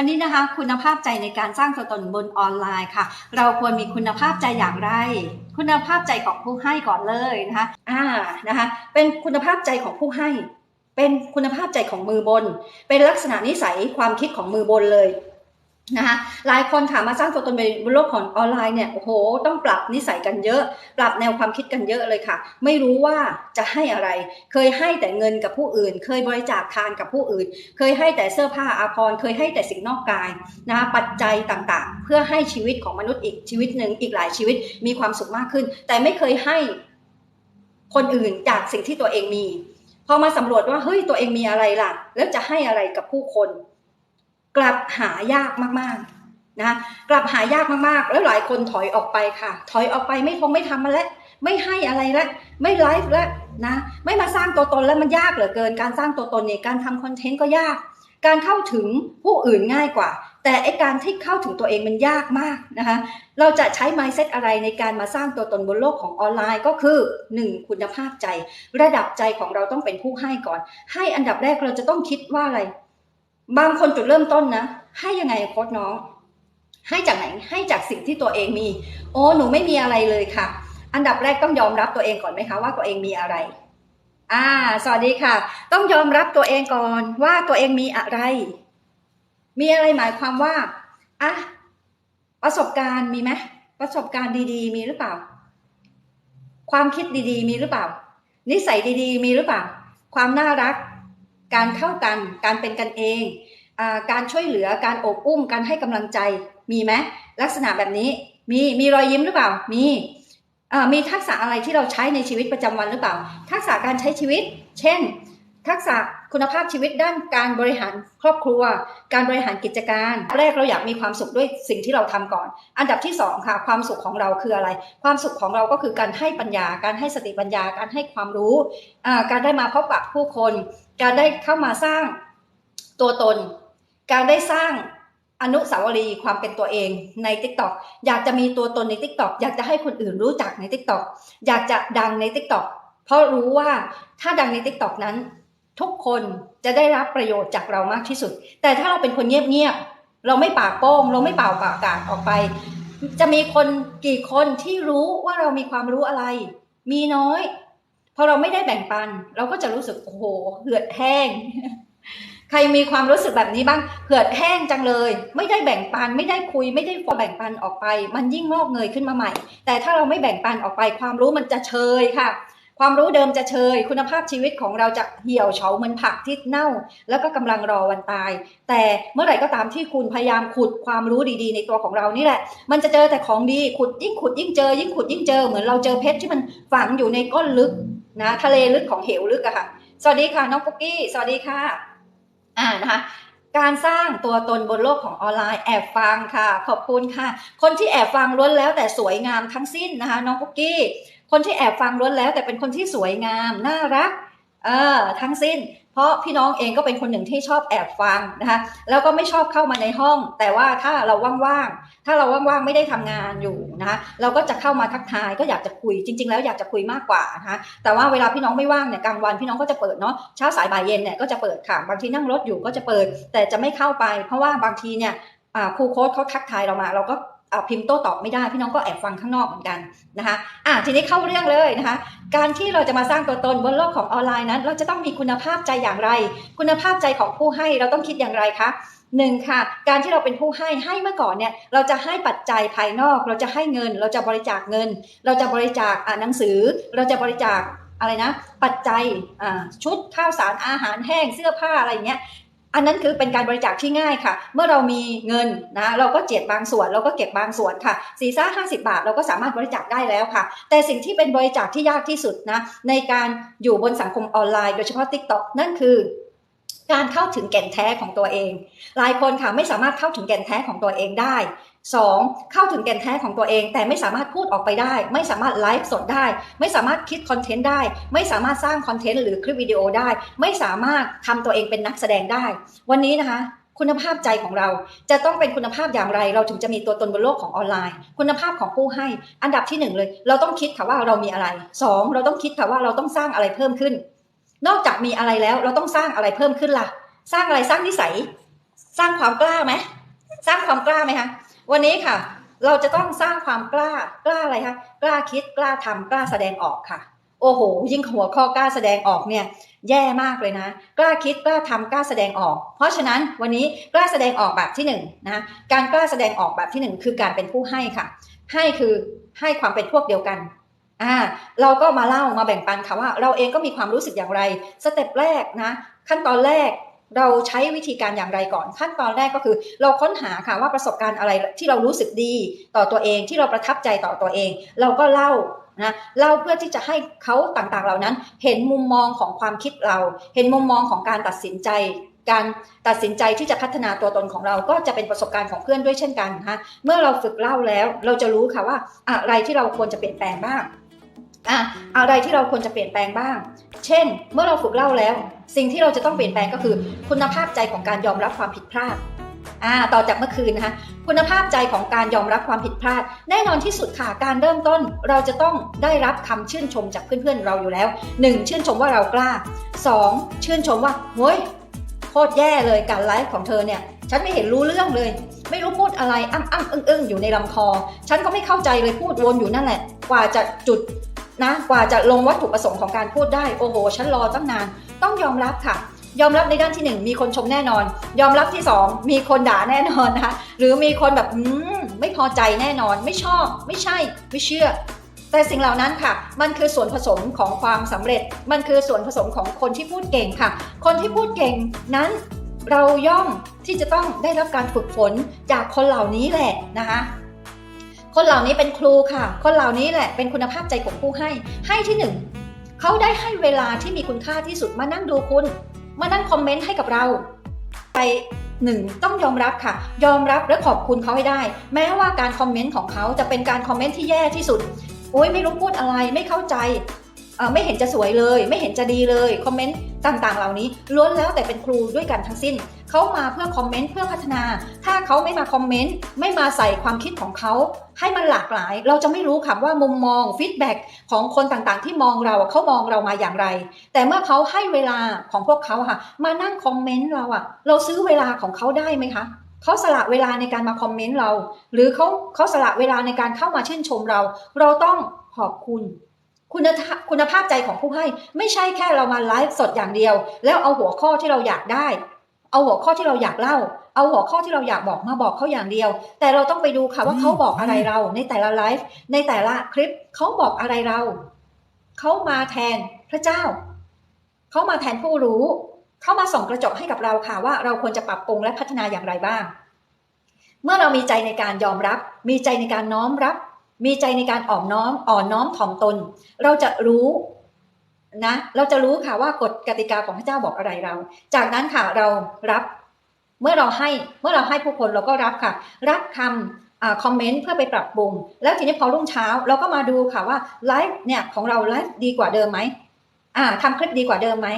วันนี้นะคะ คุณภาพใจในการสร้างตัวตนบนออนไลน์ค่ะ เราควรมีคุณภาพใจอย่างไร คุณภาพใจของผู้ให้ก่อนเลยนะคะอ่านะคะ เป็นคุณภาพใจของผู้ให้ เป็นคุณภาพใจของมือบน เป็นลักษณะนิสัยความคิดของมือบนเลย นะคะหลายคนค่ะมาสร้างตัวตนบนโลกของออนไลน์เนี่ยโอ้โห ต้องปรับนิสัยกันเยอะ ปรับแนวความคิดกันเยอะเลยค่ะ ไม่รู้ว่าจะให้อะไร เคยให้แต่เงินกับผู้อื่น เคยบริจาคทานกับผู้อื่น เคยให้แต่เสื้อผ้าอาภรณ์เคยให้แต่สิ่งนอกกายนะคะปัจจัยต่างๆ เพื่อให้ชีวิตของมนุษย์อีกชีวิตหนึ่งอีกหลายชีวิตมีความสุขมากขึ้น แต่ไม่เคยให้คนอื่นจากสิ่งที่ตัวเองมีพอมาสำรวจว่าเฮ้ยตัวเองมีอะไรล่ะ แล้วจะให้อะไรกับผู้คน กลับหายากมากๆนะกลับหายากมากๆ แล้วหลายคนถอยออกไปค่ะ ถอยออกไปไม่คงไม่ทำมาแล้วไม่ให้อะไรแล้วไม่ไลฟ์แล้วนะไม่มาสร้างตัวตนแล้วมันยากเหลือเกิน การสร้างตัวตนเนี่ยการทำคอนเทนต์ก็ยาก การเข้าถึงผู้อื่นง่ายกว่า แต่ไอการที่เข้าถึงตัวเองมันยากมากนะคะเราจะใช้ mindset อะไรในการมาสร้างตัวตนบนโลกของออนไลน์ก็คือ 1. คุณภาพใจ ระดับใจของเราต้องเป็นผู้ให้ก่อน ให้อันดับแรกเราจะต้องคิดว่าอะไร บางคนจุดเริ่มต้นนะ ให้ยังไงโค้ชน้อง ให้จากไหนให้จากสิ่งที่ตัวเองมี โอ้หนูไม่มีอะไรเลยค่ะ อันดับแรกต้องยอมรับตัวเองก่อนไหมคะว่าตัวเองมีอะไร อ่า สวัสดีค่ะ ต้องยอมรับตัวเองก่อนว่าตัวเองมีอะไร มีอะไรหมายความว่าอะประสบการณ์มีไหมประสบการณ์ดีๆ มีหรือเปล่า ความคิดดีๆ มีหรือเปล่า นิสัยดีๆ มีหรือเปล่า ความน่ารัก การเข้ากัน การเป็นกันเองอการช่วยเหลือการอบอุ้มการให้กำลังใจมีไหมลักษณะแบบนี้มีมีรอยยิ้มหรือเปล่ามีมีทักษะอะไรที่เราใช้ในชีวิตประจำวันหรือเปล่า ทักษะการใช้ชีวิต เช่น ทักษะคุณภาพชีวิตด้านการบริหารครอบครัว การบริหารกิจการ แรกเราอยากมีความสุขด้วยสิ่งที่เราทำก่อน อันดับที่สองค่ะความสุขของเราคืออะไร ความสุขของเราก็คือการให้ปัญญา การให้สติปัญญา การให้ความรู้ การได้มาพบปะผู้คน การได้เข้ามาสร้างตัวตน การได้สร้างอนุสาวรีย์ความเป็นตัวเองใน t ิ k t o k อยากจะมีตัวตนใน t ิ k t o k อยากจะให้คนอื่นรู้จักใน t ิ k t o k อยากจะดังใน t ิ k t o k เพราะรู้ว่าถ้าดังใน t ิ k t o k นั้น ทุกคนจะได้รับประโยชน์จากเรามากที่สุด แต่ถ้าเราเป็นคนเงียบๆเราไม่ปากโป้ง เราไม่เป่าปากกาศออกไป จะมีคนกี่คนที่รู้ว่าเรามีความรู้อะไร มีน้อยพอเราไม่ได้แบ่งปัน เราก็จะรู้สึกโอ้โหเหือดแห้ง ใครมีความรู้สึกแบบนี้บ้างเหือดแห้งจังเลย ไม่ได้แบ่งปัน ไม่ได้คุย ไม่ได้แบ่งปันออกไป มันยิ่งงอกเงยขึ้นมาใหม่ แต่ถ้าเราไม่แบ่งปันออกไปความรู้มันจะเชยค่ะ ความรู้เดิมจะเชย คุณภาพชีวิตของเราจะเหี่ยวเฉาเหมือนผักที่เน่า แล้วก็กำลังรอวันตาย แต่เมื่อไหร่ก็ตามที่คุณพยายามขุดความรู้ดีๆ ในตัวของเรานี่แหละ มันจะเจอแต่ของดีขุดยิ่งขุดยิ่งเจอ ยิ่งขุดยิ่งเจอเหมือนเราเจอเพชรที่มันฝังอยู่ในก้นลึกนะทะเลลึกของเหวลึกอะค่ะ สวัสดีค่ะน้องปุ๊กกี้สวัสดีค่ะ อ่านะคะการสร้างตัวตนบนโลกของออนไลน์แอบฟังค่ะ ขอบคุณค่ะ คนที่แอบฟังล้วนแล้วแต่สวยงามทั้งสิ้นนะคะ น้องปุ๊กกี้ คนที่แอบฟังล้วนแล้ว แต่เป็นคนที่สวยงาม น่ารัก เออ ทั้งสิ้น เพราะพี่น้องเองก็เป็นคนหนึ่งที่ชอบแอบฟังนะคะ แล้วก็ไม่ชอบเข้ามาในห้อง แต่ว่าถ้าเราว่างๆ ถ้าเราว่างๆ ไม่ได้ทำงานอยู่นะคะ เราก็จะเข้ามาทักทาย ก็อยากจะคุย จริง ๆ แล้วอยากจะคุยมากกว่านะคะ แต่ว่าเวลาพี่น้องไม่ว่างเนี่ย กลางวันพี่น้องก็จะเปิดเนาะ เช้าสายบ่ายเย็นเนี่ยก็จะเปิดค่ะ บางทีนั่งรถอยู่ก็จะเปิด แต่จะไม่เข้าไป เพราะว่าบางทีเนี่ยครูโค้ดเขาทักทายเรามา เราก็ พิมพ์โต้ตอบไม่ได้พี่น้องก็แอบฟังข้างนอกเหมือนกันนะคะอะทีนี้เข้าเรื่องเลยนะคะ การที่เราจะมาสร้างตัวตนบนโลกของออนไลน์นั้น เราจะต้องมีคุณภาพใจอย่างไร คุณภาพใจของผู้ให้เราต้องคิดอย่างไรคะหนึ่งค่ะ การที่เราเป็นผู้ให้ให้เมื่อก่อนเนี่ย เราจะให้ปัจจัยภายนอก เราจะให้เงิน เราจะบริจาคเงิน เราจะบริจาคอ่านหนังสือ เราจะบริจาคอะไรนะ ปัจจัยชุดข้าวสารอาหารแห้งเสื้อผ้าอะไรอย่างเงี้ย อันนั้นคือเป็นการบริจาคที่ง่ายค่ะ เมื่อเรามีเงินนะเราก็เจ็ดบางส่วนเราก็เก็บบางส่วนค่ะสี่ซ่าห้าสิบาท เราก็สามารถบริจาคได้แล้วค่ะ แต่สิ่งที่เป็นบริจาคที่ยากที่สุดนะในการอยู่บนสังคมออนไลน์โดยเฉพาะ Tik t o กนั่นคือการเข้าถึงแก่นแท้ของตัวเอง หลายคนค่ะไม่สามารถเข้าถึงแก่นแท้ของตัวเองได้ 2. เข้าถึงแก่นแท้ของตัวเอง แต่ไม่สามารถพูดออกไปได้ ไม่สามารถไลฟ์สดได้ ไม่สามารถคิดคอนเทนต์ได้ ไม่สามารถสร้างคอนเทนต์หรือคลิปวิดีโอได้ ไม่สามารถทำตัวเองเป็นนักแสดงได้ วันนี้นะคะ คุณภาพใจของเราจะต้องเป็นคุณภาพอย่างไร เราถึงจะมีตัวตนบนโลกของออนไลน์ คุณภาพของผู้ให้ อันดับที่หนึ่งเลย เราต้องคิดค่ะว่าเรามีอะไร 2. เราต้องคิดค่ะว่าเราต้องสร้างอะไรเพิ่มขึ้น นอกจากมีอะไรแล้ว เราต้องสร้างอะไรเพิ่มขึ้นล่ะ สร้างอะไรสร้างนิสัย สร้างความกล้าไหมสร้างความกล้าไหมคะ วันนี้ค่ะ เราจะต้องสร้างความกล้ากล้าอะไรคะกล้าคิดกล้าทำกล้าแสดงออกค่ะ โอ้โห ยิ่งหัวข้อกล้าแสดงออกเนี่ย แย่มากเลยนะ กล้าคิดกล้าทำกล้าแสดงออก เพราะฉะนั้นวันนี้กล้าแสดงออกแบบที่หนึ่งนะการกล้าแสดงออกแบบที่หนึ่งคือการเป็นผู้ให้ค่ะ ให้คือให้ความเป็นพวกเดียวกันอ่าเราก็มาเล่ามาแบ่งปันค่ะว่า เราเองก็มีความรู้สึกอย่างไร สเต็ปแรกนะ ขั้นตอนแรก เราใช้วิธีการอย่างไรก่อน ขั้นตอนแรกก็คือ เราค้นหาค่ะว่าประสบการณ์อะไรที่เรารู้สึกดีต่อตัวเองที่เราประทับใจต่อตัวเอง เราก็เล่านะเล่าเพื่อที่จะให้เขาต่างๆเหล่านั้น เห็นมุมมองของความคิดเรา เห็นมุมมองของการตัดสินใจ การตัดสินใจที่จะพัฒนาตัวตนของเราก็จะเป็นประสบการณ์ของเพื่อนด้วยเช่นกันนะคะเมื่อเราฝึกเล่าแล้ว เราจะรู้ค่ะว่าอะไรที่เราควรจะเปลี่ยนแปลงบ้าง อะอะไรที่เราควรจะเปลี่ยนแปลงบ้าง เช่น เมื่อเราฝึกเล่าแล้ว สิ่งที่เราจะต้องเปลี่ยนแปลงก็คือ คุณภาพใจของการยอมรับความผิดพลาดอ่าต่อจากเมื่อคืนนะคะคุณภาพใจของการยอมรับความผิดพลาด แน่นอนที่สุดค่ะการเริ่มต้น เราจะต้องได้รับคำชื่นชมจากเพื่อนๆเราอยู่แล้ว 1. ชื่นชมว่าเรากล้า 2. ชื่นชมว่าเฮ้ยโคตรแย่เลยการไลฟ์ของเธอเนี่ยฉันไม่เห็นรู้เรื่องเลย ไม่รู้พูดอะไรอ้ำอ้ำอึ้งอึ้งอยู่ในลำคอ ฉันก็ไม่เข้าใจเลยพูดวนอยู่นั่นแหละ กว่าจะจุด นะกว่าจะลงวัตถุประสงค์ของการพูดได้โอ้โหฉันรอตั้งนาน ต้องยอมรับค่ะ ยอมรับในด้านที่ 1 มีคนชมแน่นอน ยอมรับที่ 2 มีคนด่าแน่นอนนะคะหรือมีคนแบบอืมไม่พอใจแน่นอน ไม่ชอบ ไม่ใช่ ไม่เชื่อ แต่สิ่งเหล่านั้นค่ะ มันคือส่วนผสมของความสำเร็จ มันคือส่วนผสมของคนที่พูดเก่งค่ะ คนที่พูดเก่งนั้นเราย่อมที่จะต้องได้รับการฝึกฝนจากคนเหล่านี้แหละนะคะ คนเหล่านี้เป็นครูค่ะ คนเหล่านี้แหละเป็นคุณภาพใจของผู้ให้ ให้ที่หนึ่งเขาได้ให้เวลาที่มีคุณค่าที่สุดมานั่งดูคุณ มานั่งคอมเมนต์ให้กับเรา ไปหนึ่งต้องยอมรับค่ะ ยอมรับและขอบคุณเขาให้ได้ แม้ว่าการคอมเมนต์ของเขาจะเป็นการคอมเมนต์ที่แย่ที่สุดโอ้ยไม่รู้พูดอะไรไม่เข้าใจเออไม่เห็นจะสวยเลย ไม่เห็นจะดีเลยคอมเมนต์ต่างๆ เหล่านี้ล้วนแล้วแต่เป็นครูด้วยกันทั้งสิ้น เขามาเพื่อคอมเมนต์เพื่อพัฒนา ถ้าเขาไม่มาคอมเมนต์ไม่มาใส่ความคิดของเขา ให้มันหลากหลาย เราจะไม่รู้ค่ะว่ามุมมองฟีดแบ็กของคนต่างๆ ที่มองเราเขามองเรามาอย่างไร แต่เมื่อเขาให้เวลาของพวกเขาค่ะ มานั่งคอมเมนต์เราอะเราซื้อเวลาของเขาได้ไหมคะเขาสละเวลาในการมาคอมเมนต์เรา หรือเขาเขาสละเวลาในการเข้ามาชื่นชมเรา เราต้องขอบคุณคุณคุณภาพใจของผู้ให้ ไม่ใช่แค่เรามาไลฟ์สดอย่างเดียว แล้วเอาหัวข้อที่เราอยากได้ เอาหัวข้อที่เราอยากเล่า เอาหัวข้อที่เราอยากบอกมาบอกเขาอย่างเดียว แต่เราต้องไปดูค่ะว่าเขาบอกอะไรเรา ในแต่ละไลฟ์ในแต่ละคลิปเขาบอกอะไรเราเขามาแทนพระเจ้าเขามาแทนผู้รู้เขามาส่องกระจกให้กับเราค่ะว่าเราควรจะปรับปรุงและพัฒนาอย่างไรบ้าง เมื่อเรามีใจในการยอมรับ มีใจในการน้อมรับ มีใจในการอ่อนน้อมอ่อนน้อมถ่อมตน เราจะรู้ นะเราจะรู้ค่ะว่ากฎกติกาของพระเจ้าบอกอะไรเรา จากนั้นค่ะเรารับเมื่อเราให้เมื่อเราให้ผู้คนเราก็รับค่ะ รับคำคอมเมนต์เพื่อไปปรับปรุง แล้วทีนี้พอรุ่งเช้าเราก็มาดูค่ะว่าไลฟ์เนี่ยของเราไลฟ์ดีกว่าเดิมไหมอ่าทำคลิปดีกว่าเดิมไหม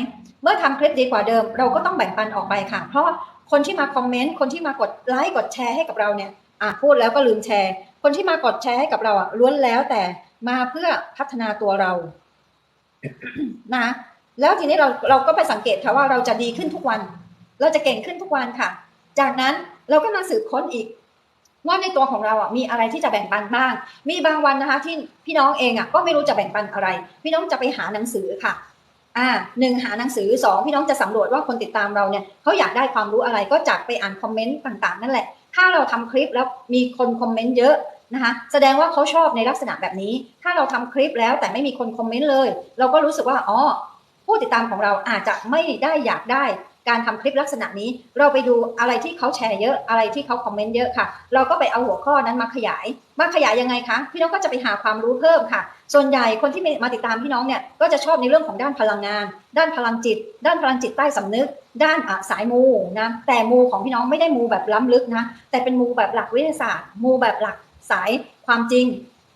เมื่อทำคลิปดีกว่าเดิม เราก็ต้องแบ่งปันออกไปค่ะ เพราะคนที่มาคอมเมนต์คนที่มากดไลค์กดแชร์ให้กับเราเนี่ยอ่าพูดแล้วก็ลืมแชร์ คนที่มากดแชร์ให้กับเราอะล้วนแล้วแต่มาเพื่อพัฒนาตัวเรา นะแล้วทีนี้เราเราก็ไปสังเกตค่ะว่าเราจะดีขึ้นทุกวัน เราจะเก่งขึ้นทุกวันค่ะ จากนั้นเราก็มาสืบค้นอีก ว่าในตัวของเราอะมีอะไรที่จะแบ่งปันบ้าง มีบางวันนะคะ ที่พี่น้องเองอะก็ไม่รู้จะแบ่งปันอะไร พี่น้องจะไปหาหนังสือค่ะอ่าหนึ่งหาหนังสือสองพี่น้องจะสำรวจว่าคนติดตามเราเนี่ยเขาอยากได้ความรู้อะไรก็จากไปอ่านคอมเมนต์ต่างๆ นั่นแหละ ถ้าเราทำคลิปแล้วมีคนคอมเมนต์เยอะ นะคะแสดงว่าเขาชอบในลักษณะแบบนี้ ถ้าเราทำคลิปแล้วแต่ไม่มีคนคอมเมนต์เลย เราก็รู้สึกว่าอ๋อผู้ติดตามของเราอาจจะไม่ได้อยากได้การทำคลิปลักษณะนี้ เราไปดูอะไรที่เขาแชร์เยอะอะไรที่เขาคอมเมนต์เยอะค่ะ เราก็ไปเอาหัวข้อนั้นมาขยาย มาขยายยังไงคะพี่น้องก็จะไปหาความรู้เพิ่มค่ะ ส่วนใหญ่คนที่มาติดตามพี่น้องเนี่ยก็จะชอบในเรื่องของด้านพลังงาน ด้านพลังจิต ด้านพลังจิตใต้สำนึก ด้านสายมูนะแต่มูของพี่น้องไม่ได้มูแบบล้ำลึกนะแต่เป็นมูแบบหลักวิทยาศาสตร์ มูแบบหลัก สายความจริง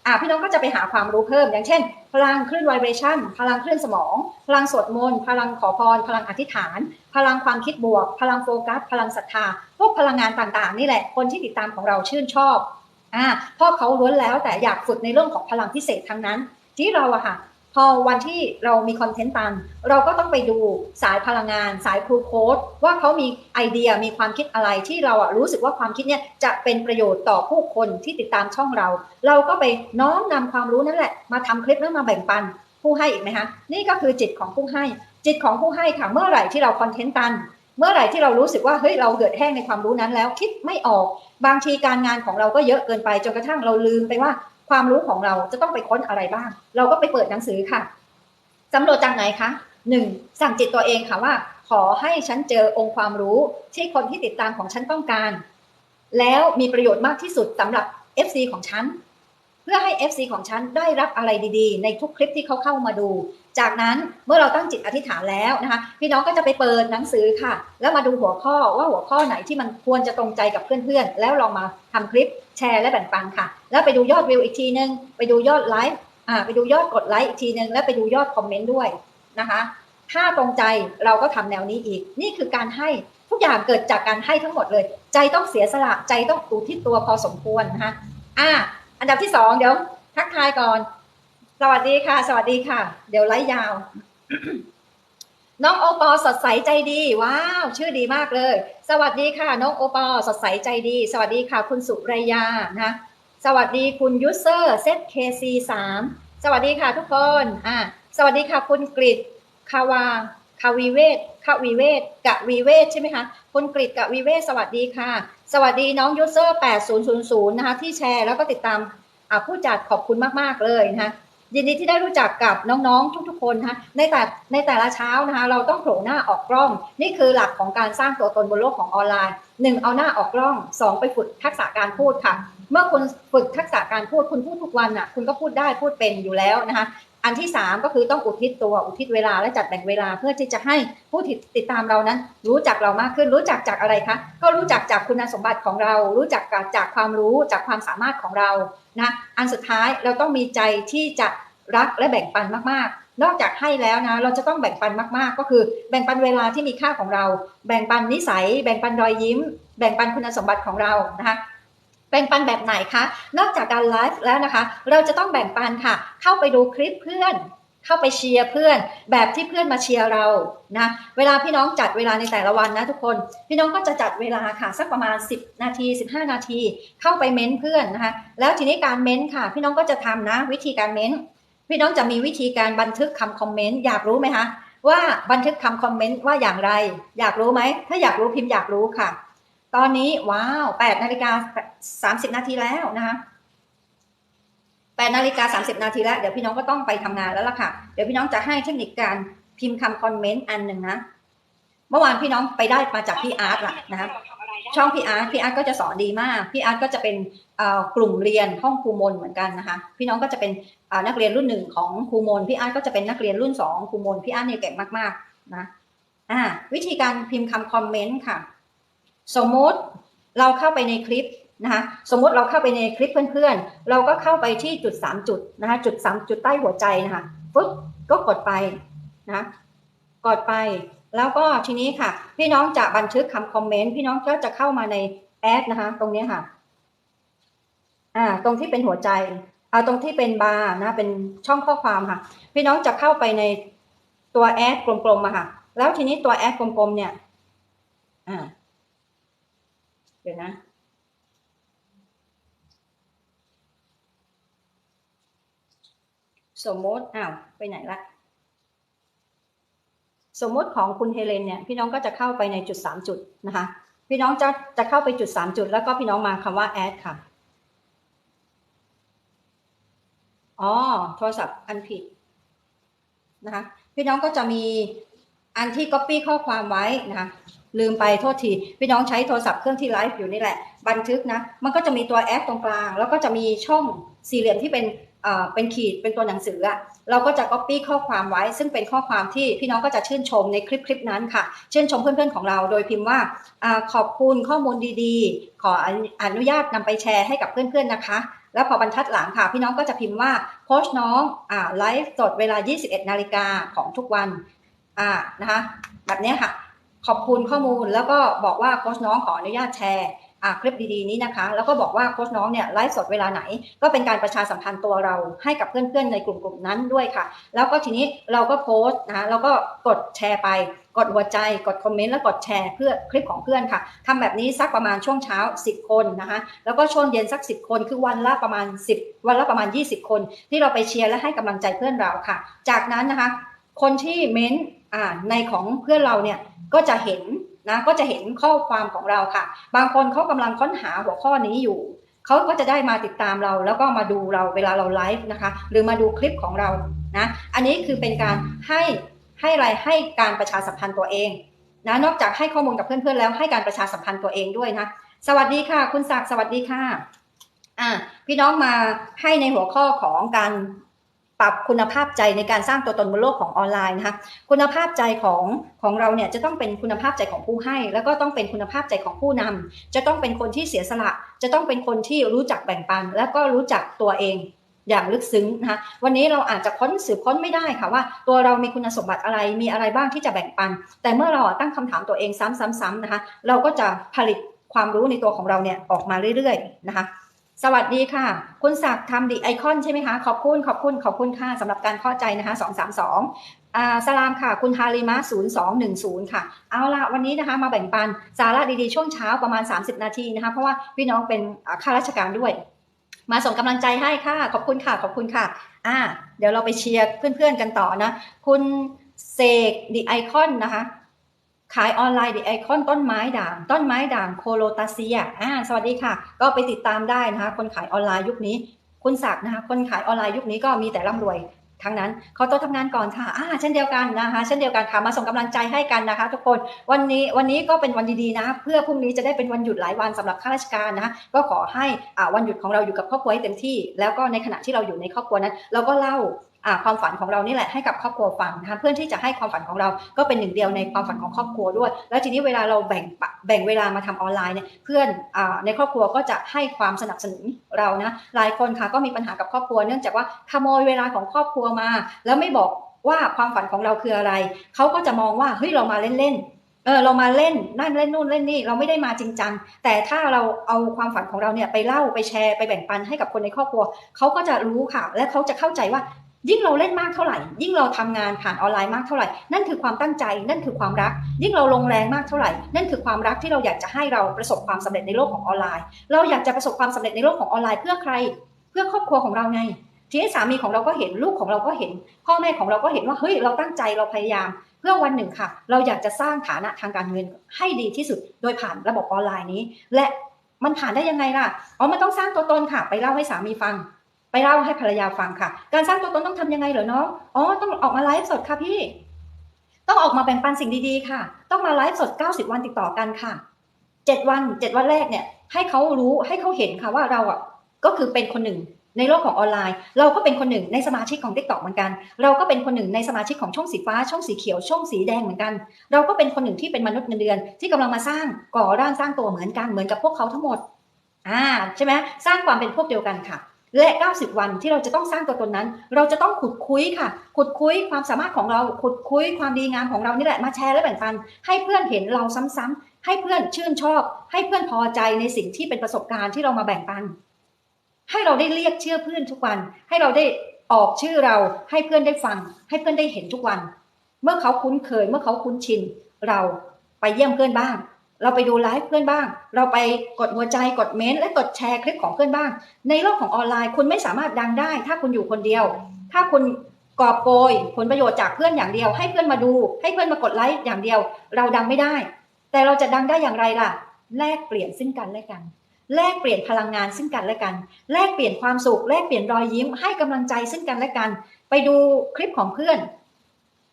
อ่าพี่น้องก็จะไปหาความรู้เพิ่ม อย่างเช่น พลังคลื่นไวเบรชั่น พลังคลื่นสมอง พลังสวดมนต์ พลังขอพร พลังอธิษฐาน พลังความคิดบวก พลังโฟกัส พลังศรัทธา พวกพลังงานต่างๆ นี่แหละ คนที่ติดตามของเราชื่นชอบอ่าพ่อเขาล้วนแล้วแต่อยากฝึกในเรื่องของพลังพิเศษทั้งนั้น ที่เราอะค่ะ พอวันที่เรามีคอนเทนต์ตัน เราก็ต้องไปดูสายพลังงาน สายครูโค้ดว่าเขามีไอเดียมีความคิดอะไรที่เราอะรู้สึกว่าความคิดเนี่ยจะเป็นประโยชน์ต่อผู้คนที่ติดตามช่องเรา เราก็ไปน้อมนำความรู้นั่นแหละ มาทำคลิปแล้วมาแบ่งปันผู้ให้อีกไหมคะนี่ก็คือจิตของผู้ให้ จิตของผู้ให้ค่ะเมื่อไหร่ที่เราคอนเทนต์ตัน เมื่อไหร่ที่เรารู้สึกว่าเฮ้ยเราเกิดแห้งในความรู้นั้นแล้วคิดไม่ออก บางทีการงานของเราก็เยอะเกินไปจนกระทั่งเราลืมไปว่า ความรู้ของเราจะต้องไปค้นอะไรบ้าง เราก็ไปเปิดหนังสือค่ะสำรวจจากไหนคะหนึ่งสั่งจิตตัวเองค่ะว่า ขอให้ฉันเจอองค์ความรู้ที่คนที่ติดตามของฉันต้องการ แล้วมีประโยชน์มากที่สุดสำหรับ FC ของฉันเพื่อให้ FC ของฉันได้รับอะไรดีๆ ในทุกคลิปที่เขาเข้ามาดู จากนั้นเมื่อเราตั้งจิตอธิษฐานแล้วนะคะ พี่น้องก็จะไปเปิดหนังสือค่ะ แล้วมาดูหัวข้อว่าหัวข้อไหนที่มันควรจะตรงใจกับเพื่อนๆ แล้วลองมาทำคลิป แชร์และแบ่งปันค่ะ แล้วไปดูยอดวิวอีกทีนึง ไปดูยอดไลฟ์อ่าไปดูยอดกดไลค์อีกทีนึง แล้วไปดูยอดคอมเมนต์ด้วยนะคะ ถ้าตรงใจเราก็ทำแนวนี้อีก นี่คือการให้ทุกอย่างเกิดจากการให้ทั้งหมดเลย ใจต้องเสียสละใจต้องอุทิศตัวพอสมควรนะคะอ่า อันดับที่สองเดี๋ยวทักทายก่อน สวัสดีค่ะ สวัสดีค่ะ เดี๋ยวไลฟ์ยาว น้องโอปอสดใสใจดี ว้าว ชื่อดีมากเลย สวัสดีค่ะ น้องโอปอสดใสใจดี สวัสดีค่ะ คุณสุรยานะสวัสดีคุณยูเซอร์เซตเคซีสามสวัสดีค่ะทุกคนอ่าสวัสดีค่ะคุณกริดคาวาคาวีเวทคาวีเวทกะวีเวทใช่ไหมคะคุณกริดกะวีเวทสวัสดีค่ะ สวัสดีน้องยูเซอร์8000นะคะที่แชร์แล้วก็ติดตามผู้จัดขอบคุณมาก ๆ เลยนะคะ ยินดีที่ได้รู้จักกับน้องๆ ทุกๆ คนนะคะในแต่ในแต่ละเช้านะคะเราต้องโผล่หน้าออกกล้อง นี่คือหลักของการสร้างตัวตนบนโลกของออนไลน์หนึ่งเอาหน้าออกกล้องสองไปฝึกทักษะการพูดค่ะ เมื่อคุณฝึกทักษะการพูดคุณพูดทุกวันอะคุณก็พูดได้พูดเป็นอยู่แล้วนะคะ อันที่3ก็คือต้องอุทิศตัวอุทิศเวลาและจัดแบ่งเวลาเพื่อที่จะให้ผู้ติดตามเรานั้น รู้จักเรามากขึ้น รู้จักจากอะไรคะก็รู้จักจากคุณสมบัติของเรา รู้จักจากความรู้จากความสามารถของเรานะอันสุดท้ายเราต้องมีใจที่จะรักและแบ่งปันมากๆ นอกจากให้แล้วนะ เราจะต้องแบ่งปันมากๆ ก็คือแบ่งปันเวลาที่มีค่าของเรา แบ่งปันนิสัย แบ่งปันรอยยิ้ม แบ่งปันคุณสมบัติของเรานะคะ แบ่งปันแบบไหนคะ นอกจากการไลฟ์แล้วนะคะ เราจะต้องแบ่งปันค่ะ เข้าไปดูคลิปเพื่อน เข้าไปเชียร์เพื่อน แบบที่เพื่อนมาเชียร์เรา นะ เวลาพี่น้องจัดเวลาในแต่ละวันนะทุกคน พี่น้องก็จะจัดเวลาค่ะ สักประมาณ 10 นาที 15 นาที เข้าไปเม้นเพื่อนนะคะ แล้วทีนี้การเม้นค่ะ พี่น้องก็จะทำนะ วิธีการเม้น พี่น้องจะมีวิธีการบันทึกคำคอมเมนต์ อยากรู้ไหมคะ ว่าบันทึกคำคอมเมนต์ว่าอย่างไร อยากรู้ไหม ถ้าอยากรู้พิมพ์อยากรู้ค่ะ ตอนนี้ว้าว8นาฬิกา30นาทีแล้วนะคะ8นาฬิกา30นาทีแล้ว เดี๋ยวพี่น้องก็ต้องไปทำงานแล้วล่ะค่ะ เดี๋ยวพี่น้องจะให้เทคนิคการพิมพ์คำคอมเมนต์อันหนึ่งนะ เมื่อวานพี่น้องไปได้มาจากพี่อาร์ตละนะคะช่องพี่อาร์ตพี่อาร์ตก็จะสอนดีมาก พี่อาร์ตก็จะเป็นกลุ่มเรียนห้องครูมนเหมือนกันนะคะ พี่น้องก็จะเป็นนักเรียนรุ่นหนึ่งของครูมนพี่อาร์ตก็จะเป็นนักเรียนรุ่นสองครูมนพี่อาร์ตเนี่ยเก่งมากๆนะอ่าวิธีการพิมพ์คำคอมเมนต์ค่ะ สมมติเราเข้าไปในคลิปนะคะสมมติเราเข้าไปในคลิปเพื่อนๆ เราก็เข้าไปที่จุด 3 จุดนะคะจุด 3 จุดใต้หัวใจนะคะปุ๊บก็กดไปนะกดไป แล้วก็ทีนี้ค่ะ พี่น้องจะบันทึกคำคอมเมนต์พี่น้องก็จะเข้ามาในแอดนะคะ ตรงนี้ค่ะอ่าตรงที่เป็นหัวใจเอาตรงที่เป็นบาร์นะเป็นช่องข้อความค่ะ พี่น้องจะเข้าไปในตัวแอดกลมๆมาค่ะ แล้วทีนี้ตัวแอดกลมๆเนี่ย อ่า เดี๋ยวนะ สมมติอ้าวไปไหนละ สมมติของคุณเฮเลนเนี่ย พี่น้องก็จะเข้าไปในจุดสามจุดนะคะ พี่น้องจะจะเข้าไปจุดสามจุด แล้วก็พี่น้องมาคำว่า add ค่ะอ๋อโทรศัพท์อันผิดนะคะ พี่น้องก็จะมีอันที่ copy ข้อความไว้นะคะ ลืมไปโทษทีพี่น้องใช้โทรศัพท์เครื่องที่ไลฟ์อยู่นี่แหละ บันทึกนะ มันก็จะมีตัวแอปตรงกลาง แล้วก็จะมีช่องสี่เหลี่ยมที่เป็นเป็นขีดเป็นตัวหนังสืออะเราก็จะ copy ข้อความไว้ ซึ่งเป็นข้อความที่พี่น้องก็จะชื่นชมในคลิปคลิปนั้นค่ะชื่นชมเพื่อนๆของเราโดยพิมพ์ว่าอขอบคุณข้อมูลดีๆ ขออนุญาตนำไปแชร์ให้กับเพื่อนๆนะคะ แล้วพอบรรทัดหลังค่ะ พี่น้องก็จะพิมพ์ว่าโค้ชน้องอ่าไลฟ์สดเวลา 21 นาฬิกาของทุกวันอ่านะคะแบบนี้ค่ะ ขอบคุณข้อมูลแล้วก็บอกว่าโค้ชน้องขออนุญาตแชร์คลิปดีๆนี้นะคะ แล้วก็บอกว่าโค้ชน้องเนี่ยไลฟ์สดเวลาไหน ก็เป็นการประชาสัมพันธ์ตัวเราให้กับเพื่อนๆในกลุ่มๆนั้นด้วยค่ะ แล้วก็ทีนี้เราก็โพสต์นะแล้วก็กดแชร์ไป กดหัวใจ กดคอมเมนต์แล้วกดแชร์เพื่อคลิปของเพื่อนค่ะทำแบบนี้สักประมาณช่วงเช้า 10 คนนะคะ แล้วก็ช่วงเย็นสัก 10 คนคือวันละประมาณ 10 วันละประมาณ 20 คน ที่เราไปเชียร์และให้กำลังใจเพื่อนเราค่ะ จากนั้นนะคะ คนที่เม้นต์ อ่าในของเพื่อนเราเนี่ยก็จะเห็นนะก็จะเห็นข้อความของเราค่ะ บางคนเขากำลังค้นหาหัวข้อนี้อยู่เขาก็จะได้มาติดตามเรา แล้วก็มาดูเราเวลาเราไลฟ์นะคะ หรือมาดูคลิปของเรานะอันนี้คือเป็นการให้ให้อะไรให้การประชาสัมพันธ์ตัวเองนะนอกจากให้ข้อมูลกับเพื่อนๆแล้วให้การประชาสัมพันธ์ตัวเองด้วยนะสวัสดีค่ะ คุณศักดิ์สวัสดีค่ะอ่าพี่น้องมาให้ในหัวข้อของการ ปรับคุณภาพใจในการสร้างตัวตนบนโลกของออนไลน์นะคะคุณภาพใจของของเราเนี่ยจะต้องเป็นคุณภาพใจของผู้ให้ แล้วก็ต้องเป็นคุณภาพใจของผู้นำจะต้องเป็นคนที่เสียสละ จะต้องเป็นคนที่รู้จักแบ่งปัน แล้วก็รู้จักตัวเองอย่างลึกซึ้งนะคะวันนี้เราอาจจะค้นสืบค้นไม่ได้ค่ะว่า ตัวเรามีคุณสมบัติอะไรมีอะไรบ้างที่จะแบ่งปัน แต่เมื่อเราตั้งคำถามตัวเองซ้ำๆๆนะคะ เราก็จะผลิตความรู้ในตัวของเราเนี่ยออกมาเรื่อยๆนะคะ สวัสดีค่ะ คุณศักดิ์ทำดีไอคอนใช่ไหมคะ ขอบคุณขอบคุณขอบคุณค่ะสำหรับการเข้าใจนะคะ232อ่าสลามค่ะ คุณฮาริมะ0210 ค่ะ เอาละวันนี้นะคะมาแบ่งปันสาระดีๆ ช่วงเช้าประมาณ 30 นาทีนะคะ เพราะว่าพี่น้องเป็นข้าราชการด้วย มาส่งกำลังใจให้ค่ะ ขอบคุณค่ะ ขอบคุณค่ะอ่าเดี๋ยวเราไปเชียร์เพื่อนๆกันต่อนะ คุณเสกดีไอคอนนะคะ ขายออนไลน์ดีไอคอนต้นไม้ด่าง ต้นไม้ด่างโคโลตาเซียอ่าสวัสดีค่ะ ก็ไปติดตามได้นะคะ คนขายออนไลน์ยุคนี้ คุณศักดิ์นะคะ คนขายออนไลน์ยุคนี้ก็มีแต่ร่ำรวยทั้งนั้นเขาต้องทำงานก่อนค่ะอ่าเช่นเดียวกันนะคะ เช่นเดียวกันค่ะ มาส่งกำลังใจให้กันนะคะ ทุกคน วันนี้วันนี้ก็เป็นวันดีๆนะ เพื่อพรุ่งนี้จะได้เป็นวันหยุดหลายวันสำหรับข้าราชการนะคะก็ขอให้อ่าวันหยุดของเราอยู่กับครอบครัวให้เต็มที่ แล้วก็ในขณะที่เราอยู่ในครอบครัวนั้น เราก็เล่า ความฝันของเรานี่แหละให้กับครอบครัวฟังนะคะเพื่อที่จะให้ความฝันของเราก็เป็นหนึ่งเดียวในความฝันของครอบครัวด้วย แล้วทีนี้เวลาเราแบ่งแบ่งเวลามาทำออนไลน์เนี่ยเพื่อนอในครอบครัวก็จะให้ความสนับสนุนเรานะหลายคนค่ะก็มีปัญหากับครอบครัวเนื่องจากว่าขโมยเวลาของครอบครัวมา แล้วไม่บอกว่าความฝันของเราคืออะไร เขาก็จะมองว่าเฮ้ยเรามาเล่นเออเรามาเล่นนั่นเล่นนู่นเล่นนี่เราไม่ได้มาจริงจังแต่ถ้าเราเอาความฝันของเราเนี่ยไปเล่าไปแชร์ไปแบ่งปันให้กับคนในครอบครัวเขาก็จะรู้ค่ะ และเขาจะเข้าใจว่า ยิ่งเราเล่นมากเท่าไหร่ ยิ่งเราทำงานผ่านออนไลน์มากเท่าไหร่ นั่นคือความตั้งใจ นั่นคือความรัก ยิ่งเราลงแรงมากเท่าไหร่ นั่นคือความรักที่เราอยากจะให้เราประสบความสำเร็จในโลกของออนไลน์ เราอยากจะประสบความสำเร็จในโลกของออนไลน์เพื่อใคร เพื่อครอบครัวของเราไง ทีนี้สามีของเราก็เห็นลูกของเราก็เห็น พ่อแม่ของเราก็เห็นว่าเฮ้ยเราตั้งใจเราพยายาม เพื่อวันหนึ่งค่ะ เราอยากจะสร้างฐานะทางการเงินให้ดีที่สุด โดยผ่านระบบออนไลน์นี้ และมันผ่านได้ยังไงล่ะ อ๋อ มันต้องสร้างตัวตนค่ะ ไปเล่าให้สามีฟัง ไปเล่าให้ภรรยาฟังค่ะ การสร้างตัวตนต้องทำยังไงเหรอน้องอ๋อต้องออกมาไลฟ์สดค่ะพี่ ต้องออกมาแบ่งปันสิ่งดีๆค่ะ ต้องมาไลฟ์สด 90 วันติดต่อกันค่ะ 7 วัน 7 วันแรกเนี่ย ให้เขารู้ให้เขาเห็นค่ะว่าเราอะก็คือเป็นคนหนึ่งในโลกของออนไลน์ เราก็เป็นคนหนึ่งในสมาชิกของ t ิ k t o k เหมือนกัน เราก็เป็นคนหนึ่งในสมาชิกของช่องสีฟ้า ช่องสีเขียว ช่องสีแดงเหมือนกัน เราก็เป็นคนหนึ่งที่เป็นมนุษย์เงินเดือน ที่กำลังมาสร้างก่อร่างสร้างตัวเหมือนกันเหมือนกับพวกเขาทั้งหมดอ่าใช่ไหมสร้างความเป็นพวกเดียวกันค่ะ และ 90 วันที่เราจะต้องสร้างตัวตนนั้น เราจะต้องขุดคุยค่ะ ขุดคุยความสามารถของเรา ขุดคุยความดีงามของเรานี่แหละมาแชร์และแบ่งปัน ให้เพื่อนเห็นเราซ้ำๆให้เพื่อนชื่นชอบ ให้เพื่อนพอใจในสิ่งที่เป็นประสบการณ์ที่เรามาแบ่งปัน ให้เราได้เรียกเชื่อเพื่อนทุกวัน ให้เราได้ออกชื่อเรา ให้เพื่อนได้ฟัง ให้เพื่อนได้เห็นทุกวัน เมื่อเขาคุ้นเคย เมื่อเขาคุ้นชิน เราไปเยี่ยมเพื่อนบ้าง เราไปดูไลฟ์เพื่อนบ้าง เราไปกดหัวใจกดเม้นและกดแชร์คลิปของเพื่อนบ้าง ในโลกของออนไลน์คุณไม่สามารถดังได้ ถ้าคุณอยู่คนเดียว ถ้าคุณกอบโกยผลประโยชน์จากเพื่อนอย่างเดียว ให้เพื่อนมาดู ให้เพื่อนมากดไลค์อย่างเดียว เราดังไม่ได้ แต่เราจะดังได้อย่างไรล่ะ แลกเปลี่ยนซึ่งกันและกัน แลกเปลี่ยนพลังงานซึ่งกันและกัน แลกเปลี่ยนความสุข แลกเปลี่ยนรอยยิ้ม ให้กำลังใจซึ่งกันและกัน ไปดูคลิปของเพื่อน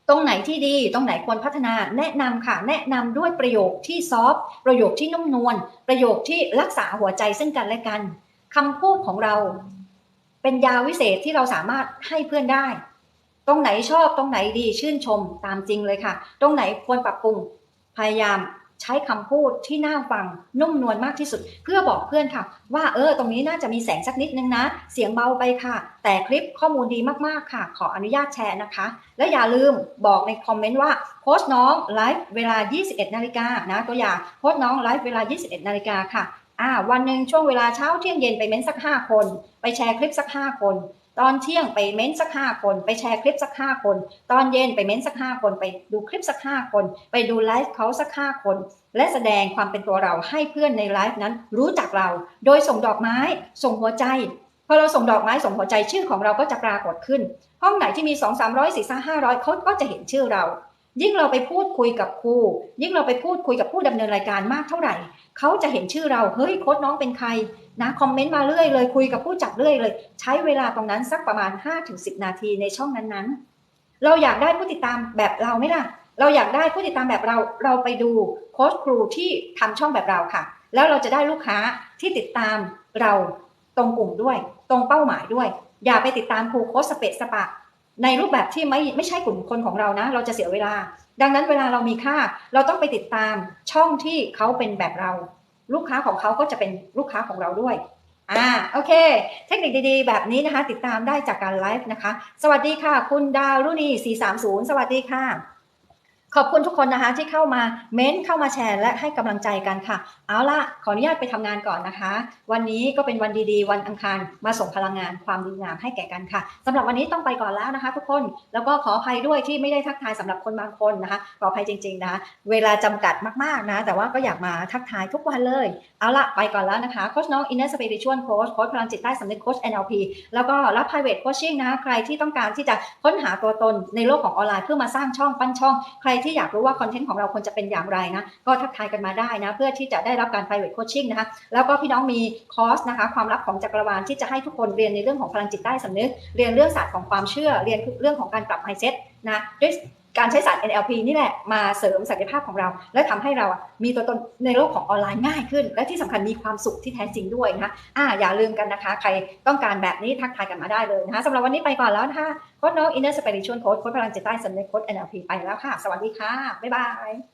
ตรงไหนที่ดี ตรงไหนควรพัฒนาแนะนำค่ะ แนะนำด้วยประโยคที่ซอฟต์ประโยคที่นุ่มนวลประโยคที่รักษาหัวใจซึ่งกันและกันคำพูดของเรา เป็นยาวิเศษที่เราสามารถให้เพื่อนได้ ตรงไหนชอบตรงไหนดีชื่นชมตามจริงเลยค่ะ ตรงไหนควรปรับปรุงพยายาม ใช้คำพูดที่น่าฟังนุ่มนวลมากที่สุด เพื่อบอกเพื่อนค่ะ ว่าเออตรงนี้น่าจะมีแสงสักนิดนึงนะ เสียงเบาไปค่ะ แต่คลิปข้อมูลดีมากๆค่ะ ขออนุญาตแชร์นะคะ และอย่าลืมบอกในคอมเมนต์ว่าโค้ชน้องไลฟ์เวลา 21 นาฬิกานะตัวอย่างโค้ชน้องไลฟ์เวลา 21 นาฬิกาค่ะอ่าวันหนึ่งช่วงเวลาเช้าเที่ยงเย็นไปเม้นสักห้าคน ไปแชร์คลิปสักห้าคน ตอนเที่ยงไปเม้นสักห้าคน ไปแชร์คลิปสักห้าคน ตอนเย็นไปเม้นสักห้าคน ไปดูคลิปสักห้าคน ไปดูไลฟ์เขาสักห้าคน และแสดงความเป็นตัวเราให้เพื่อนในไลฟ์นั้นรู้จักเรา โดยส่งดอกไม้ ส่งหัวใจพอเราส่งดอกไม้ส่งหัวใจชื่อของเราก็จะปรากฏขึ้น ห้องไหนที่มี2 3 0 0 4 5 5 0 0เขาก็จะเห็นชื่อเรา ยิ่งเราไปพูดคุยกับครูยิ่งเราไปพูดคุยกับผู้ดำเนินรายการมากเท่าไหร่เขาจะเห็นชื่อเราเฮ้ยโค้ดน้องเป็นใคร นะคอมเมนต์มาเรื่อยเลยคุยกับผู้จัดเรื่อยเลย ใช้เวลาตรงนั้นสักประมาณ 5-10 นาทีในช่องนั้นๆ เราอยากได้ผู้ติดตามแบบเราไหมล่ะ เราอยากได้ผู้ติดตามแบบเราเราไปดูโค้ชครูที่ทำช่องแบบเราค่ะ แล้วเราจะได้ลูกค้าที่ติดตามเราตรงกลุ่มด้วย ตรงเป้าหมายด้วย อย่าไปติดตามครูโค้ชสเปซสปะในรูปแบบที่ไม่ไม่ใช่กลุ่มคนของเรานะ เราจะเสียเวลา ดังนั้นเวลาเรามีค่า เราต้องไปติดตามช่องที่เขาเป็นแบบเรา ลูกค้าของเขาก็จะเป็นลูกค้าของเราด้วยอ่าโอเค เทคนิคดีๆ แบบนี้นะคะ ติดตามได้จากการไลฟ์นะคะ สวัสดีค่ะ คุณดาวรุณี430 สวัสดีค่ะ ขอบคุณทุกคนนะคะที่เข้ามาเม้นเข้ามาแชร์และให้กำลังใจกันค่ะ เอาล่ะขออนุญาตไปทำงานก่อนนะคะ วันนี้ก็เป็นวันดีๆ วันอังคารมาส่งพลังงานความดีงามให้แก่กันค่ะสำหรับวันนี้ต้องไปก่อนแล้วนะคะ ทุกคนแล้วก็ขออภัยด้วยที่ไม่ได้ทักทายสำหรับคนบางคนนะคะ ขออภัยจริง ๆนะคะเวลาจำกัดมากๆนะ แต่ว่าก็อยากมาทักทายทุกวันเลย เอาล่ะไปก่อนแล้วนะคะโค้ชน้อง Inner Spiritual Coach โค้ชพลังจิตใต้สำนึกโค้ช NLP แล้วก็รับ private coaching นะคะใครที่ต้องการที่จะค้นหาตัวตนในโลกของออนไลน์เพื่อมาสร้างช่องปั้นช่องใครที่อยากรู้ว่าคอนเทนต์ของเราควรจะเป็นอย่างไรนะก็ทักทายกันมาได้นะ เพื่อที่จะได้รับการ private coaching นะคะแล้วก็พี่น้องมีคอร์สนะคะความลับของจักรวาลที่จะให้ทุกคนเรียนในเรื่องของพลังจิตใต้สำนึก เรียนเรื่องศาสตร์ของความเชื่อเรียนเรื่องของการปรับ mindset นะด้วย การใช้สาร NLP นี่แหละมาเสริมศักยภาพของเรา และทำให้เรามีตัวตนในโลกของออนไลน์ง่ายขึ้น และที่สำคัญมีความสุขที่แท้จริงด้วยนะคะอ่าอย่าลืมกันนะคะ ใครต้องการแบบนี้ทักทายกันมาได้เลยนะคะสำหรับวันนี้ไปก่อนแล้วนะคะโค้ดน้องอินเนอร์สเปริชวลโค้ดโค้ดพลังจิตใต้สำนึกโค้ด NLP ไปแล้วค่ะ สวัสดีค่ะ บ๊ายบาย